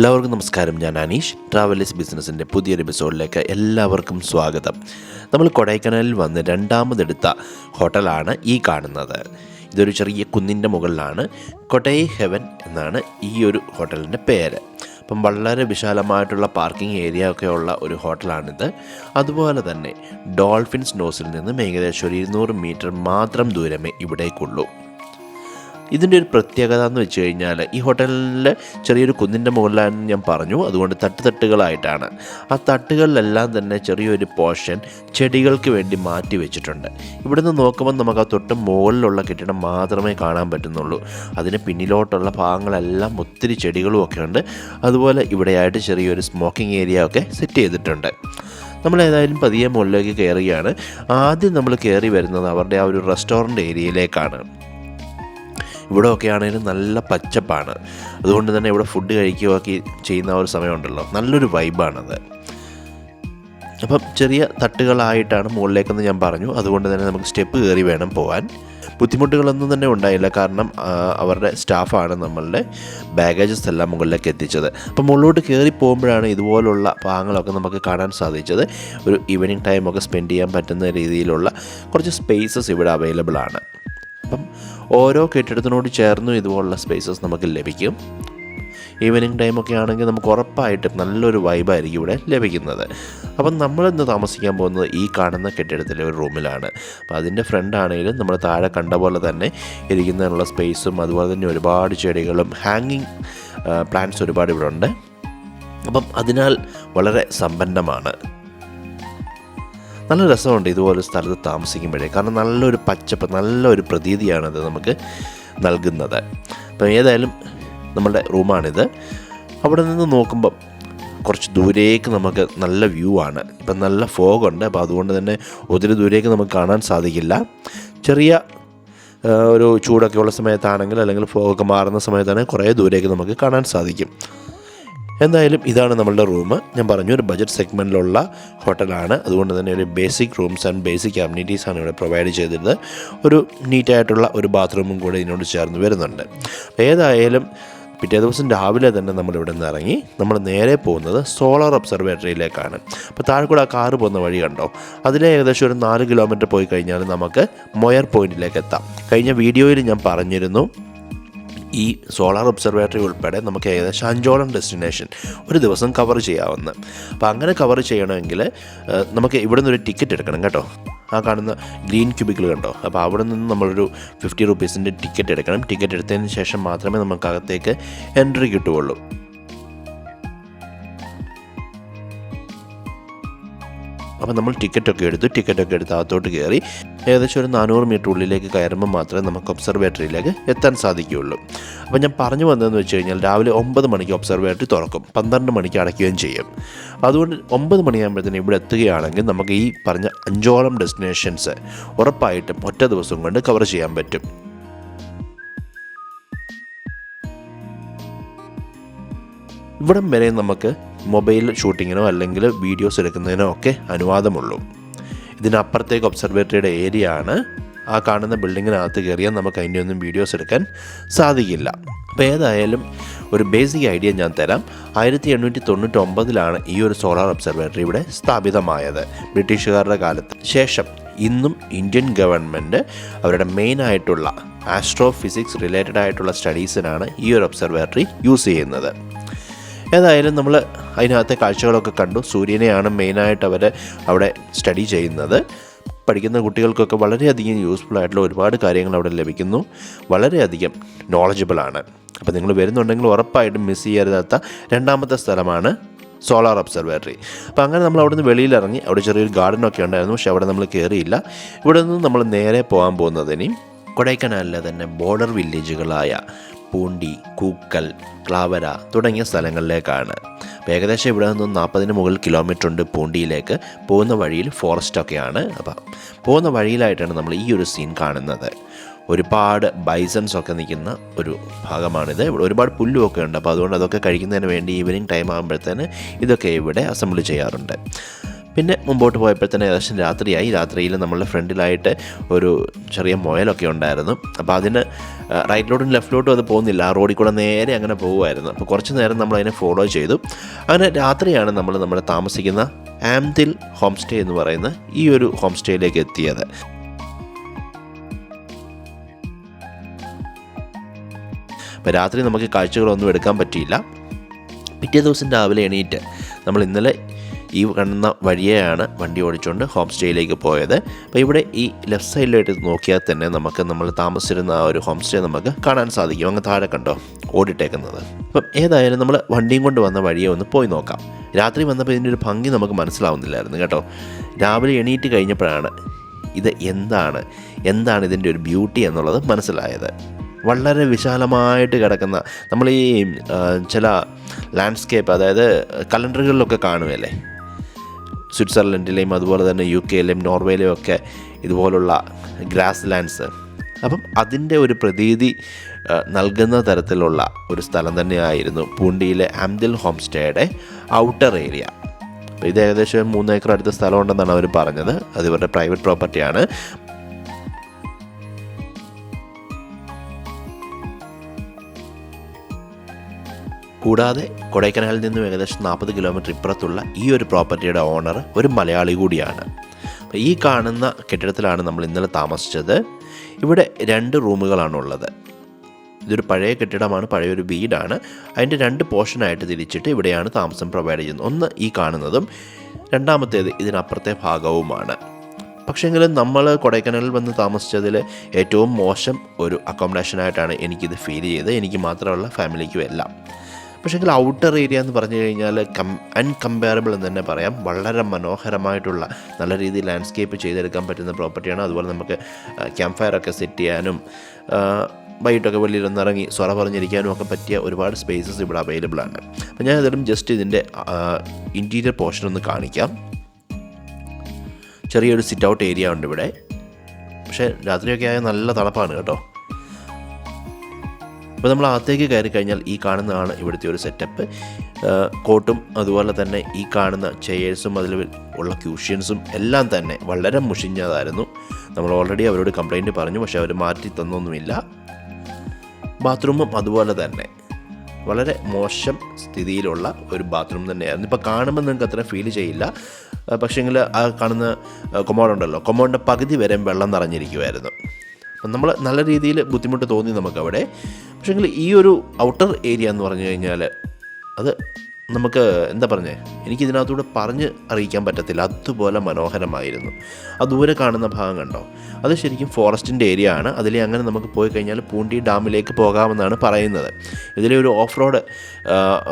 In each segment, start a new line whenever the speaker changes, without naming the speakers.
എല്ലാവർക്കും നമസ്കാരം. ഞാൻ അനീഷ്. ട്രാവലേഴ്സ് ബിസിനസ്സിന്റെ പുതിയൊരു എപ്പിസോഡിലേക്ക് എല്ലാവർക്കും സ്വാഗതം. നമ്മൾ കൊടൈക്കനാലിൽ വന്ന് രണ്ടാമതെടുത്ത ഹോട്ടലാണ് ഈ കാണുന്നത്. ഇതൊരു ചെറിയ കുന്നിന്റെ മുകളിലാണ്. കൊടൈ ഹെവൻ എന്നാണ് ഈ ഒരു ഹോട്ടലിന്റെ പേര്. അപ്പം വളരെ വിശാലമായിട്ടുള്ള പാർക്കിംഗ് ഏരിയ ഒക്കെ ഉള്ള ഒരു ഹോട്ടലാണിത്. അതുപോലെ തന്നെ ഡോൾഫിൻസ് നോസിൽ നിന്നും ഏകദേശം ഒരു ഇരുന്നൂറ് മീറ്റർ മാത്രം ദൂരമേ ഇവിടേക്കുള്ളൂ. ഇതിന്റെ ഒരു പ്രത്യേകത എന്ന് വെച്ച് കഴിഞ്ഞാൽ ഈ ഹോട്ടലിൽ ചെറിയൊരു കുന്നിന്റെ മുകളിലാണെന്ന് ഞാൻ പറഞ്ഞു അതുകൊണ്ട് തട്ട് തട്ടുകളായിട്ടാണ്. ആ തട്ടുകളിലെല്ലാം തന്നെ ചെറിയൊരു പോർഷൻ ചെടികൾക്ക് വേണ്ടി മാറ്റി വെച്ചിട്ടുണ്ട്. ഇവിടുന്ന് നോക്കുമ്പോൾ നമുക്ക് ആ തൊട്ട് മുകളിലുള്ള കെട്ടിടം മാത്രമേ കാണാൻ പറ്റുന്നുള്ളൂ. അതിന് പിന്നിലോട്ടുള്ള ഭാഗങ്ങളെല്ലാം ഒത്തിരി ചെടികളും ഒക്കെ ഉണ്ട്. അതുപോലെ ഇവിടെയായിട്ട് ചെറിയൊരു സ്മോക്കിംഗ് ഏരിയ ഒക്കെ സെറ്റ് ചെയ്തിട്ടുണ്ട്. നമ്മൾ ഏതായാലും പതിയെ മുകളിലേക്ക് കയറുകയാണ്. ആദ്യം നമ്മൾ കയറി വരുന്നത് അവരുടെ ആ ഒരു റെസ്റ്റോറന്റ് ഏരിയയിലേക്കാണ് ഇവിടെ ഒക്കെ ആണെങ്കിലും നല്ല പച്ചപ്പാണ്. അതുകൊണ്ട് തന്നെ ഇവിടെ ഫുഡ് കഴിക്കുകയൊക്കെ ചെയ്യുന്ന ഒരു സമയമുണ്ടല്ലോ. നല്ലൊരു വൈബാണത് അപ്പം ചെറിയ തട്ടുകളായിട്ടാണ് മുകളിലേക്കെന്ന് ഞാൻ പറഞ്ഞു. അതുകൊണ്ട് തന്നെ നമുക്ക് സ്റ്റെപ്പ് കയറി വേണം പോകാൻ ബുദ്ധിമുട്ടുകളൊന്നും തന്നെ ഉണ്ടായില്ല. കാരണം അവരുടെ സ്റ്റാഫാണ് നമ്മളുടെ ബാഗേജസ് എല്ലാം മുകളിലേക്ക് എത്തിച്ചത്. അപ്പം മുകളിലോട്ട് കയറി പോകുമ്പോഴാണ് ഇതുപോലുള്ള ഭാഗങ്ങളൊക്കെ നമുക്ക് കാണാൻ സാധിച്ചത്. ഒരു ഈവനിങ് ടൈമൊക്കെ സ്പെൻഡ് ചെയ്യാൻ പറ്റുന്ന രീതിയിലുള്ള കുറച്ച് സ്പേസസ് ഇവിടെ അവൈലബിൾ ആണ്. അപ്പം ഓരോ കെട്ടിടത്തിനോട് ചേർന്നും ഇതുപോലുള്ള സ്പേസസ് നമുക്ക് ലഭിക്കും. ഈവനിങ് ടൈമൊക്കെ ആണെങ്കിൽ നമുക്ക് ഉറപ്പായിട്ടും നല്ലൊരു വൈബായിരിക്കും ഇവിടെ ലഭിക്കുന്നത്. അപ്പം നമ്മളിന്ന് താമസിക്കാൻ പോകുന്നത് ഈ കാണുന്ന കെട്ടിടത്തിലെ ഒരു റൂമിലാണ് അപ്പോൾ അതിന്റെ ഫ്രണ്ട് ആണെങ്കിലും നമ്മൾ താഴെ കണ്ട പോലെ തന്നെ ഇരിക്കുന്നതിനുള്ള സ്പേസും അതുപോലെ തന്നെ ഒരുപാട് ചെടികളും ഹാങ്ങിങ് പ്ലാന്റ്സ് ഒരുപാട് ഇവിടെ ഉണ്ട്. അപ്പം അതിനാൽ വളരെ സമ്പന്നമാണ്. നല്ല രസമുണ്ട് ഇതുപോലെ സ്ഥലത്ത് താമസിക്കുമ്പോഴേ. കാരണം നല്ലൊരു പച്ചപ്പ് നല്ലൊരു പ്രതീതിയാണത് നമുക്ക് നൽകുന്നത്. അപ്പം ഏതായാലും നമ്മുടെ റൂമാണിത്. അവിടെ നിന്ന് നോക്കുമ്പം കുറച്ച് ദൂരേക്ക് നമുക്ക് നല്ല വ്യൂ ആണ്. ഇപ്പം നല്ല ഫോഗ് ഉണ്ട്. അപ്പോൾ അതുകൊണ്ട് തന്നെ ഒത്തിരി ദൂരേക്ക് നമുക്ക് കാണാൻ സാധിക്കില്ല. ചെറിയ ഒരു ചൂടൊക്കെ ഉള്ള സമയത്താണെങ്കിൽ അല്ലെങ്കിൽ ഫോഗൊക്കെ മാറുന്ന സമയത്താണെങ്കിൽ കുറേ ദൂരേക്ക് നമുക്ക് കാണാൻ സാധിക്കും. എന്തായാലും ഇതാണ് നമ്മളുടെ റൂം. ഞാൻ പറഞ്ഞു ഒരു ബജറ്റ് സെഗ്മെന്റിലുള്ള ഹോട്ടലാണ്. അതുകൊണ്ട് തന്നെ ഒരു basic rooms and basic amenities ആണ് ഇവിടെ പ്രൊവൈഡ് ചെയ്തിരുന്നത്. ഒരു നീറ്റായിട്ടുള്ള ഒരു ബാത്റൂമും കൂടെ ഇതിനോട് ചേർന്ന് വരുന്നുണ്ട്. ഏതായാലും പിറ്റേ ദിവസം രാവിലെ തന്നെ നമ്മൾ ഇവിടെ നിന്ന് ഇറങ്ങി. നമ്മൾ നേരെ പോകുന്നത് സോളാർ ഒബ്സർവേറ്ററിയിലേക്കാണ് അപ്പോൾ താഴെക്കൂടെ കൂടെ ആ കാറ് പോകുന്ന വഴി കണ്ടോ? അതിലെ ഏകദേശം ഒരു നാല് കിലോമീറ്റർ പോയി കഴിഞ്ഞാൽ നമുക്ക് മൊയർ പോയിന്റിലേക്ക് എത്താം. കഴിഞ്ഞ വീഡിയോയിൽ ഞാൻ പറഞ്ഞിരുന്നു ഈ സോളാർ ഒബ്സർവേറ്ററി ഉൾപ്പെടെ നമുക്ക് ഏകദേശം അഞ്ചോളം ഡെസ്റ്റിനേഷൻ ഒരു ദിവസം കവർ ചെയ്യാവുന്ന. അപ്പോൾ അങ്ങനെ കവർ ചെയ്യണമെങ്കിൽ നമുക്ക് ഇവിടെ നിന്നൊരു ടിക്കറ്റ് എടുക്കണം കേട്ടോ. ആ കാണുന്ന ഗ്രീൻ ക്യൂബിക്കൽ കണ്ടോ? അപ്പോൾ അവിടെ നിന്ന് നമ്മളൊരു ഫിഫ്റ്റി റുപ്പീസിന്റെ ടിക്കറ്റ് എടുക്കണം. ടിക്കറ്റ് എടുത്തതിന് ശേഷം മാത്രമേ നമുക്ക് അകത്തേക്ക് എൻട്രി കിട്ടുകയുള്ളൂ. അപ്പോൾ നമ്മൾ ടിക്കറ്റൊക്കെ എടുത്തു ടിക്കറ്റൊക്കെ എടുത്ത് അകത്തോട്ട് കയറി ഏകദേശം ഒരു നാനൂറ് മീറ്റർ ഉള്ളിലേക്ക് കയറുമ്പോൾ മാത്രമേ നമുക്ക് ഒബ്സർവേറ്ററിയിലേക്ക് എത്താൻ സാധിക്കുകയുള്ളൂ. അപ്പോൾ ഞാൻ പറഞ്ഞു വന്നതെന്ന് വെച്ച് കഴിഞ്ഞാൽ രാവിലെ ഒമ്പത് മണിക്ക് ഒബ്സർവേറ്ററി തുറക്കും. പന്ത്രണ്ട് മണിക്ക് അടയ്ക്കുകയും ചെയ്യും. അതുകൊണ്ട് ഒമ്പത് മണിയാകുമ്പോഴത്തേന് ഇവിടെ എത്തുകയാണെങ്കിൽ നമുക്ക് ഈ പറഞ്ഞ അഞ്ചോളം ഡെസ്റ്റിനേഷൻസ് ഉറപ്പായിട്ടും ഒറ്റ ദിവസം കൊണ്ട് കവർ ചെയ്യാൻ പറ്റും. ഇവിടം വരെ നമുക്ക് മൊബൈൽ ഷൂട്ടിങ്ങിനോ അല്ലെങ്കിൽ വീഡിയോസ് എടുക്കുന്നതിനോ ഒക്കെ അനുവാദമുള്ളൂ. ഇതിനപ്പുറത്തേക്ക് ഒബ്സർവേറ്ററിയുടെ ഏരിയ ആണ് ആ കാണുന്ന ബിൽഡിങ്ങിനകത്ത് കയറിയാൽ നമുക്ക് അതിന്റെ ഒന്നും വീഡിയോസ് എടുക്കാൻ സാധിക്കില്ല. അപ്പോൾ ഏതായാലും ഒരു ബേസിക് ഐഡിയ ഞാൻ തരാം. ആയിരത്തി എണ്ണൂറ്റി തൊണ്ണൂറ്റി ഒമ്പതിലാണ് ഈ ഒരു സോളാർ ഒബ്സർവേറ്ററി ഇവിടെ സ്ഥാപിതമായത്. ബ്രിട്ടീഷുകാരുടെ കാലത്ത്. ശേഷം ഇന്നും ഇന്ത്യൻ ഗവൺമെന്റ് അവരുടെ മെയിൻ ആയിട്ടുള്ള ആസ്ട്രോ ഫിസിക്സ് റിലേറ്റഡ് ആയിട്ടുള്ള സ്റ്റഡീസിനാണ് ഈ ഒരു ഒബ്സർവേറ്ററി യൂസ് ചെയ്യുന്നത്. ഏതായാലും നമ്മൾ അതിനകത്തെ കാഴ്ചകളൊക്കെ കണ്ടു. സൂര്യനെയാണ് മെയിനായിട്ട് അവർ അവിടെ സ്റ്റഡി ചെയ്യുന്നത്. പഠിക്കുന്ന കുട്ടികൾക്കൊക്കെ വളരെയധികം യൂസ്ഫുൾ ആയിട്ടുള്ള ഒരുപാട് കാര്യങ്ങൾ അവിടെ ലഭിക്കുന്നു. വളരെയധികം നോളജബിളാണ് അപ്പോൾ നിങ്ങൾ വരുന്നുണ്ടെങ്കിൽ ഉറപ്പായിട്ടും മിസ് ചെയ്യരുതാത്ത രണ്ടാമത്തെ സ്ഥലമാണ് സോളാർ ഒബ്സർവേറ്ററി അപ്പോൾ അങ്ങനെ നമ്മൾ അവിടെ നിന്ന് വെളിയിലിറങ്ങി അവിടെ ചെറിയൊരു ഗാർഡനൊക്കെ ഉണ്ടായിരുന്നു പക്ഷേ അവിടെ നമ്മൾ കയറിയില്ല ഇവിടെ നിന്ന് നമ്മൾ നേരെ പോകാൻ പോകുന്നതിന് കൊടൈക്കനാലിലെ തന്നെ ബോർഡർ വില്ലേജുകളായ പൂണ്ടി കൂക്കൽ ക്ലാവര തുടങ്ങിയ സ്ഥലങ്ങളിലേക്കാണ്. ഏകദേശം ഇവിടെ നിന്നും നാൽപ്പതിന് മുകളിൽ കിലോമീറ്റർ ഉണ്ട് പൂണ്ടിയിലേക്ക്. പോകുന്ന വഴിയിൽ ഫോറസ്റ്റ് ഒക്കെയാണ്. അപ്പം പോകുന്ന വഴിയിലായിട്ടാണ് നമ്മൾ ഈ ഒരു സീൻ കാണുന്നത്. ഒരുപാട് ബൈസൺസ് ഒക്കെ നിൽക്കുന്ന ഒരു ഭാഗമാണിത്. ഇവിടെ ഒരുപാട് പുല്ലും ഒക്കെ ഉണ്ട്. അപ്പോൾ അതുകൊണ്ട് അതൊക്കെ കഴിക്കുന്നതിന് വേണ്ടി ഈവനിങ് ടൈം ആകുമ്പോഴത്തേന് ഇതൊക്കെ ഇവിടെ അസംബിൾ ചെയ്യാറുണ്ട്. പിന്നെ മുമ്പോട്ട് പോയപ്പോഴത്തേന് ഏകദേശം രാത്രിയായി. രാത്രിയിൽ നമ്മളുടെ ഫ്രണ്ടിലായിട്ട് ഒരു ചെറിയ മുയലൊക്കെ ഉണ്ടായിരുന്നു. അപ്പോൾ അതിന് റൈറ്റിലോട്ടും ലെഫ്റ്റിലോട്ടും അത് പോകുന്നില്ല. ആ റോഡിൽ കൂടെ നേരെ അങ്ങനെ പോകുമായിരുന്നു അപ്പോൾ കുറച്ച് നേരം നമ്മൾ അതിനെ ഫോളോ ചെയ്തു. അങ്ങനെ രാത്രിയാണ് നമ്മൾ നമ്മുടെ താമസിക്കുന്ന ആംതിൽ ഹോം സ്റ്റേ എന്ന് പറയുന്ന ഈ ഒരു ഹോം സ്റ്റേയിലേക്ക് എത്തിയത്. അപ്പോൾ രാത്രി നമുക്ക് കാഴ്ചകളൊന്നും എടുക്കാൻ പറ്റിയില്ല. പിറ്റേ ദിവസം രാവിലെ എണീറ്റ് നമ്മൾ ഇന്നലെ ഈ കാണുന്ന വഴിയെയാണ് വണ്ടി ഓടിച്ചുകൊണ്ട് ഹോം സ്റ്റേയിലേക്ക് പോയത്. അപ്പോൾ ഇവിടെ ഈ ലെഫ്റ്റ് സൈഡിലായിട്ട് നോക്കിയാൽ തന്നെ നമുക്ക് നമ്മൾ താമസിച്ചിരുന്ന ആ ഒരു ഹോം സ്റ്റേ നമുക്ക് കാണാൻ സാധിക്കും. അങ്ങ് താഴെ കണ്ടോ? ഓടിട്ടേക്കുന്നത്. അപ്പം ഏതായാലും നമ്മൾ വണ്ടിയും കൊണ്ട് വന്ന വഴിയെ ഒന്ന് പോയി നോക്കാം. രാത്രി വന്നപ്പോൾ ഇതിന്റെ ഒരു ഭംഗി നമുക്ക് മനസ്സിലാവുന്നില്ലായിരുന്നു കേട്ടോ. രാവിലെ എണീറ്റ് കഴിഞ്ഞപ്പോഴാണ് ഇത് എന്താണ്? എന്താണ് ഇതിന്റെ ഒരു ബ്യൂട്ടി എന്നുള്ളത് മനസ്സിലായത്. വളരെ വിശാലമായിട്ട് കിടക്കുന്ന നമ്മൾ ഈ ചില ലാൻഡ്സ്കേപ്പ് അതായത് കലണ്ടറുകളിലൊക്കെ കാണുമല്ലേ സ്വിറ്റ്സർലൻഡിലെയും അതുപോലെ തന്നെ യു കെയിലെയും നോർവേയിലെയും ഒക്കെ ഇതുപോലുള്ള ഗ്രാസ് ലാൻഡ്സ് അപ്പം അതിന്റെ ഒരു പ്രതീതി നൽകുന്ന തരത്തിലുള്ള ഒരു സ്ഥലം തന്നെയായിരുന്നു പൂണ്ടിയിലെ ആംദിൽ ഹോം സ്റ്റേയുടെ ഔട്ടർ ഏരിയ. ഇത് ഏകദേശം മൂന്ന് ഏക്കർ അടുത്ത സ്ഥലമുണ്ടെന്നാണ് അവർ പറഞ്ഞത്. അത് ഇവരുടെ പ്രൈവറ്റ് പ്രോപ്പർട്ടിയാണ്. കൂടാതെ കൊടൈക്കനാലിൽ നിന്നും ഏകദേശം നാൽപ്പത് കിലോമീറ്റർ ഇപ്പുറത്തുള്ള ഈ ഒരു പ്രോപ്പർട്ടിയുടെ ഓണർ ഒരു മലയാളി കൂടിയാണ്. ഈ കാണുന്ന കെട്ടിടത്തിലാണ് നമ്മൾ ഇന്നലെ താമസിച്ചത്. ഇവിടെ രണ്ട് റൂമുകളാണുള്ളത് ഇതൊരു പഴയ കെട്ടിടമാണ് പഴയൊരു വീടാണ്. അതിന്റെ രണ്ട് പോർഷനായിട്ട് തിരിച്ചിട്ട് ഇവിടെയാണ് താമസം പ്രൊവൈഡ് ചെയ്യുന്നത്. ഒന്ന് ഈ കാണുന്നതും രണ്ടാമത്തേത് ഇതിനപ്പുറത്തെ ഭാഗവുമാണ്. പക്ഷേങ്കിലും നമ്മൾ കൊടൈക്കനാലിൽ വന്ന് താമസിച്ചതിൽ ഏറ്റവും മോശം ഒരു അക്കോമഡേഷനായിട്ടാണ് എനിക്കിത് ഫീൽ ചെയ്തത്. എനിക്ക് മാത്രമല്ല ഫാമിലിക്കും എല്ലാം. പക്ഷേങ്കിൽ ഔട്ടർ ഏരിയ എന്ന് പറഞ്ഞു കഴിഞ്ഞാൽ കം അൺകമ്പയറബിൾ എന്ന് തന്നെ പറയാം. വളരെ മനോഹരമായിട്ടുള്ള നല്ല രീതിയിൽ ലാൻഡ്സ്കേപ്പ് ചെയ്തെടുക്കാൻ പറ്റുന്ന പ്രോപ്പർട്ടിയാണ് അതുപോലെ നമുക്ക് ക്യാമ്പ് ഫയർ ഒക്കെ സെറ്റ് ചെയ്യാനും വൈകിട്ടൊക്കെ വെള്ളിയിൽ ഒന്നിറങ്ങി സ്വറ പറഞ്ഞിരിക്കാനും ഒക്കെ പറ്റിയ ഒരുപാട് സ്പേസസ് ഇവിടെ അവൈലബിൾ ആണ്. അപ്പോൾ ഞാൻ ഏതായാലും ജസ്റ്റ് ഇതിന്റെ ഇന്റീരിയർ പോർഷൻ ഒന്ന് കാണിക്കാം. ചെറിയൊരു സിറ്റ് ഔട്ട് ഏരിയ ഉണ്ട് ഇവിടെ. പക്ഷേ രാത്രിയൊക്കെ ആയ നല്ല തണുപ്പാണ് കേട്ടോ. അപ്പോൾ നമ്മൾ അകത്തേക്ക് കയറി കഴിഞ്ഞാൽ ഈ കാണുന്നതാണ് ഇവിടുത്തെ ഒരു സെറ്റപ്പ് കോട്ടും അതുപോലെ തന്നെ ഈ കാണുന്ന ചെയേഴ്സും അതിൽ ഉള്ള ക്യൂഷ്യൻസും എല്ലാം തന്നെ വളരെ മുഷിഞ്ഞതായിരുന്നു. നമ്മൾ ഓൾറെഡി അവരോട് കംപ്ലൈന്റ് പറഞ്ഞു പക്ഷേ അവർ മാറ്റി തന്നൊന്നുമില്ല. ബാത്റൂമും അതുപോലെ തന്നെ. വളരെ മോശം സ്ഥിതിയിലുള്ള ഒരു ബാത്റൂം തന്നെയായിരുന്നു. ഇപ്പോൾ കാണുമ്പോൾ നിങ്ങൾക്ക് അത്ര ഫീൽ ചെയ്യില്ല. പക്ഷേങ്കിൽ ആ കാണുന്ന കൊമോഡുണ്ടല്ലോ കൊമോഡിന്റെ പകുതി വരെ വെള്ളം നിറഞ്ഞിരിക്കുമായിരുന്നു നമ്മൾ നല്ല രീതിയിൽ ബുദ്ധിമുട്ട് തോന്നി നമുക്കവിടെ. പക്ഷേങ്കിൽ ഈ ഒരു ഔട്ടർ ഏരിയ എന്ന് പറഞ്ഞു കഴിഞ്ഞാൽ അത് നമുക്ക് എന്താ പറഞ്ഞേ? എനിക്കിതിനകത്തൂടെ പറഞ്ഞ് അറിയിക്കാൻ പറ്റത്തില്ല. അതുപോലെ മനോഹരമായിരുന്നു. ആ ദൂരെ കാണുന്ന ഭാഗം കണ്ടോ? അത് ശരിക്കും ഫോറസ്റ്റിന്റെ ഏരിയ ആണ്. അതിലെ അങ്ങനെ നമുക്ക് പോയി കഴിഞ്ഞാൽ പൂണ്ടി ഡാമിലേക്ക് പോകാമെന്നാണ് പറയുന്നത്. ഇതിലെ ഒരു ഓഫ് റോഡ്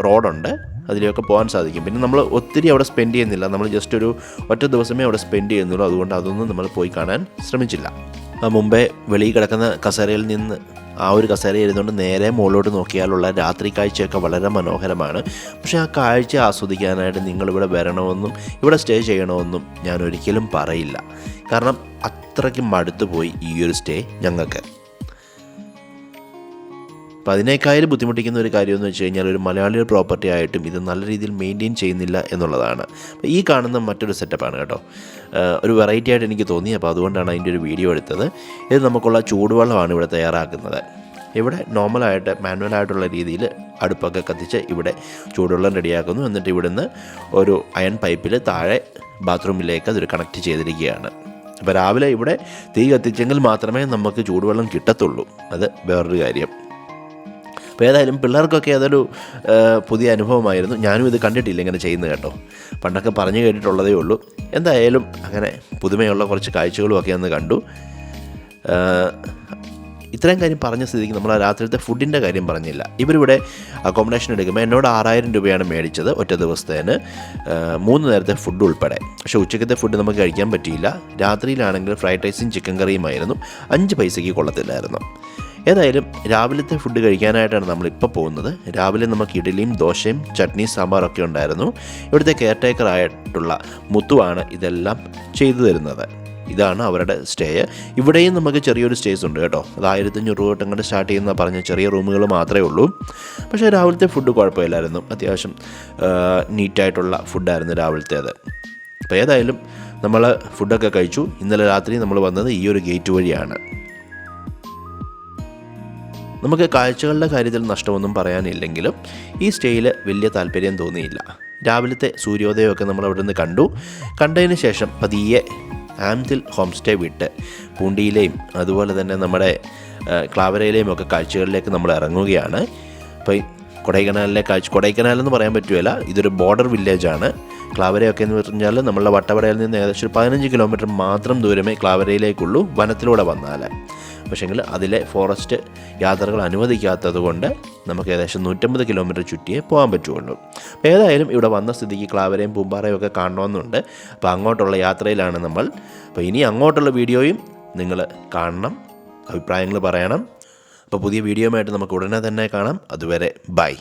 റോഡുണ്ട്. അതിലേക്ക് പോകാൻ സാധിക്കും. പിന്നെ നമ്മൾ ഒത്തിരി അവിടെ സ്പെൻഡ് ചെയ്യുന്നില്ല. നമ്മൾ ജസ്റ്റ് ഒരു ഒറ്റ ദിവസമേ അവിടെ സ്പെൻഡ് ചെയ്യുന്നുള്ളൂ. അതുകൊണ്ട് അതൊന്നും നമ്മൾ പോയി കാണാൻ ശ്രമിച്ചില്ല. മുമ്പേ വെളിയിൽ കിടക്കുന്ന കസേരയിൽ നിന്ന് ആ ഒരു കസേര ഇരുന്നുകൊണ്ട് നേരെ മുകളിലോട്ട് നോക്കിയാലുള്ള രാത്രി കാഴ്ചയൊക്കെ വളരെ മനോഹരമാണ്. പക്ഷേ ആ കാഴ്ച ആസ്വദിക്കാനായിട്ട് നിങ്ങളിവിടെ വരണമെന്നും ഇവിടെ സ്റ്റേ ചെയ്യണമെന്നും ഞാൻ ഒരിക്കലും പറയില്ല. കാരണം അത്രയ്ക്ക് മടുത്തു പോയി ഈ ഒരു സ്റ്റേ ഞങ്ങൾക്ക്. അപ്പോൾ അതിനേക്കാളും ബുദ്ധിമുട്ടിക്കുന്ന ഒരു കാര്യം എന്ന് വെച്ച് കഴിഞ്ഞാൽ ഒരു മലയാളിയുടെ പ്രോപ്പർട്ടി ആയിട്ടും ഇത് നല്ല രീതിയിൽ മെയിന്റെയിൻ ചെയ്യുന്നില്ല എന്നുള്ളതാണ്. ഈ കാണുന്ന മറ്റൊരു സെറ്റപ്പാണ് കേട്ടോ. ഒരു വെറൈറ്റി ആയിട്ട് എനിക്ക് തോന്നി. അപ്പോൾ അതുകൊണ്ടാണ് അതിന്റെ ഒരു വീഡിയോ എടുത്തത്. ഇത് നമുക്കുള്ള ചൂടുവെള്ളമാണ് ഇവിടെ തയ്യാറാക്കുന്നത്. ഇവിടെ നോർമലായിട്ട് മാനുവലായിട്ടുള്ള രീതിയിൽ അടുപ്പൊക്കെ കത്തിച്ച് ഇവിടെ ചൂടുവെള്ളം റെഡിയാക്കുന്നു. എന്നിട്ട് ഇവിടുന്ന് ഒരു അയൺ പൈപ്പിൽ താഴെ ബാത്റൂമിലേക്ക് അതൊരു കണക്ട് ചെയ്തിരിക്കുകയാണ്. അപ്പോൾ രാവിലെ ഇവിടെ തീ കത്തിച്ചെങ്കിൽ മാത്രമേ നമുക്ക് ചൂടുവെള്ളം കിട്ടത്തുള്ളൂ. അത് വേറൊരു കാര്യം. അപ്പോൾ ഏതായാലും പിള്ളേർക്കൊക്കെ അതൊരു പുതിയ അനുഭവമായിരുന്നു. ഞാനും ഇത് കണ്ടിട്ടില്ല ഇങ്ങനെ ചെയ്യുന്നത് കേട്ടോ. പണ്ടൊക്കെ പറഞ്ഞു കേട്ടിട്ടുള്ളതേ ഉള്ളൂ. എന്തായാലും അങ്ങനെ പുതുമയുള്ള കുറച്ച് കാഴ്ചകളും ഒക്കെ അന്ന് കണ്ടു. ഇത്രയും കാര്യം പറഞ്ഞ സ്ഥിതിക്ക് നമ്മൾ രാത്രിത്തെ ഫുഡിന്റെ കാര്യം പറഞ്ഞില്ല. ഇവരിവിടെ അക്കോമഡേഷൻ എടുക്കുമ്പോൾ എന്നോട് ആറായിരം രൂപയാണ് മേടിച്ചത് ഒറ്റ ദിവസത്തേന്. മൂന്ന് നേരത്തെ ഫുഡ് ഉൾപ്പെടെ. പക്ഷേ ഉച്ചക്കത്തെ ഫുഡ് നമുക്ക് കഴിക്കാൻ പറ്റിയില്ല. രാത്രിയിലാണെങ്കിൽ ഫ്രൈഡ് റൈസും ചിക്കൻ കറിയുമായിരുന്നു അഞ്ച് പൈസയ്ക്ക് കൊള്ളത്തില്ലായിരുന്നു. ഏതായാലും രാവിലത്തെ ഫുഡ് കഴിക്കാനായിട്ടാണ് നമ്മളിപ്പോൾ പോകുന്നത്. രാവിലെ നമുക്ക് ഇഡലിയും ദോശയും ചട്നി സാമ്പാറൊക്കെ ഉണ്ടായിരുന്നു. ഇവിടുത്തെ കെയർ ടേക്കർ ആയിട്ടുള്ള മുത്തുവാണ് ഇതെല്ലാം ചെയ്തു തരുന്നത്. ഇതാണ് അവരുടെ സ്റ്റേ ഇവിടെയും നമുക്ക് ചെറിയൊരു സ്റ്റേസ് ഉണ്ട് കേട്ടോ. അത് ആയിരത്തഞ്ഞൂറ് രൂപ തൊട്ട് സ്റ്റാർട്ട് ചെയ്യുന്ന പറഞ്ഞ ചെറിയ റൂമുകൾ മാത്രമേ ഉള്ളൂ. പക്ഷേ രാവിലത്തെ ഫുഡ് കുഴപ്പമില്ലായിരുന്നു. അത്യാവശ്യം നീറ്റായിട്ടുള്ള ഫുഡായിരുന്നു രാവിലത്തേത്. അപ്പോൾ ഏതായാലും നമ്മൾ ഫുഡൊക്കെ കഴിച്ചു. ഇന്നലെ രാത്രി നമ്മൾ വന്നത് ഈ ഒരു ഗേറ്റ് വഴിയാണ്. നമുക്ക് കാഴ്ചകളുടെ കാര്യത്തിൽ നഷ്ടമൊന്നും പറയാനില്ലെങ്കിലും ഈ സ്റ്റേയിൽ വലിയ താല്പര്യം തോന്നിയില്ല. രാവിലത്തെ സൂര്യോദയമൊക്കെ നമ്മൾ അവിടെ നിന്ന് കണ്ടു. കണ്ടതിന് ശേഷം പതിയെ ആംതിൽ ഹോം സ്റ്റേ വിട്ട് പൂണ്ടിയിലെയും അതുപോലെ തന്നെ നമ്മുടെ ക്ലാവരയിലെയും ഒക്കെ കാഴ്ചകളിലേക്ക് നമ്മൾ ഇറങ്ങുകയാണ്. അപ്പോൾ കൊടൈക്കനാലിലെ കാഴ്ച കൊടൈക്കനാലെന്ന് പറയാൻ പറ്റുകയില്ല. ഇതൊരു ബോർഡർ വില്ലേജാണ്. ക്ലാവരയൊക്കെ എന്ന് പറഞ്ഞാൽ നമ്മളുടെ വട്ടവടയിൽ നിന്ന് ഏകദേശം ഒരു പതിനഞ്ച് കിലോമീറ്റർ മാത്രം ദൂരമേ ക്ലാവരയിലേക്കുള്ളൂ വനത്തിലൂടെ വന്നാൽ പക്ഷേങ്കിൽ അതിലെ ഫോറസ്റ്റ് യാത്രകൾ അനുവദിക്കാത്തത് കൊണ്ട് നമുക്ക് ഏകദേശം നൂറ്റമ്പത് കിലോമീറ്റർ ചുറ്റിയേ പോകാൻ പറ്റുള്ളൂ അപ്പോൾ ഏതായാലും ഇവിടെ വന്ന സ്ഥിതിക്ക് ക്ലാവരയും പൂമ്പാറയും ഒക്കെ കാണണമെന്നുണ്ട്. അപ്പോൾ അങ്ങോട്ടുള്ള യാത്രയിലാണ് നമ്മൾ. അപ്പോൾ ഇനി അങ്ങോട്ടുള്ള വീഡിയോയും നിങ്ങൾ കാണണം അഭിപ്രായങ്ങൾ പറയണം. അപ്പോൾ പുതിയ വീഡിയോയുമായിട്ട് നമുക്ക് ഉടനെ തന്നെ കാണാം. അതുവരെ ബൈ.